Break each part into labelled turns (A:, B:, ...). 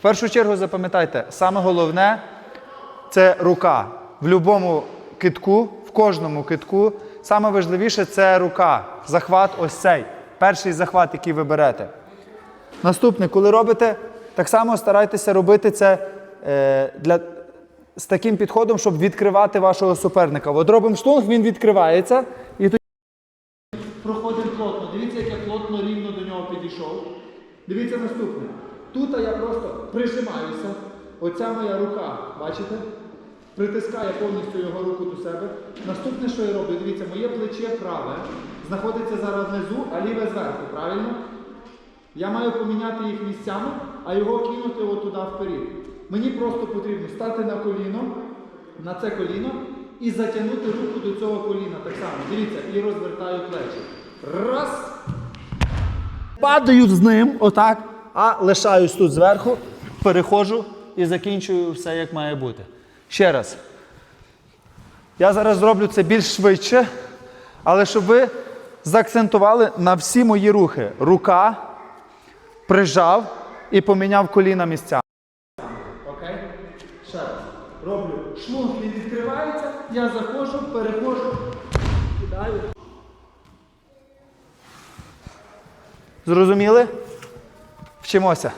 A: В першу чергу запам'ятайте, саме головне це рука. В будь-якому китку, в кожному китку, саме важливіше це рука. Захват ось цей. Перший захват, який ви берете. Наступне, коли робите, так само старайтеся робити це е, для, з таким підходом, щоб відкривати вашого суперника. От робимо штунг, він відкривається, і тоді проходимо плотно. Дивіться, як я плотно рівно до нього підійшов. Дивіться наступне. Тут я просто прижимаюся. Оця моя рука, бачите? Притискає повністю його руку до себе. Наступне, що я роблю, дивіться, моє плече праве знаходиться зараз внизу, а ліве зверху, правильно? Я маю поміняти їх місцями, а його кинути отуди вперед. Мені просто потрібно стати на коліно, на це коліно і затягнути руку до цього коліна. Так само. Дивіться, і розвертаю плечі. Раз. Падаю з ним, отак, а лишаюсь тут зверху, переходжу і закінчую все, як має бути. Ще раз. Я зараз зроблю це більш швидше, але щоб ви заакцентували на всі мої рухи. Рука, прижав і поміняв коліна місця. Окей? Ще раз. Роблю шлунг, він відкривається, я заходжу, переходжу, кидаю. Зрозуміли? Вчимося.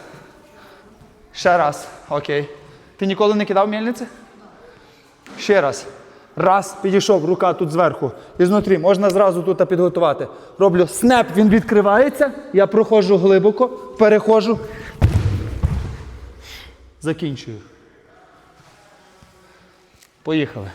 A: Ще раз. Окей. Ти ніколи не кидав мельниці? Ще раз. Раз, підійшов, рука тут зверху. І знутрі, можна зразу тут підготувати. Роблю снеп, він відкривається, я проходжу глибоко, переходжу. Закінчую. Поїхали.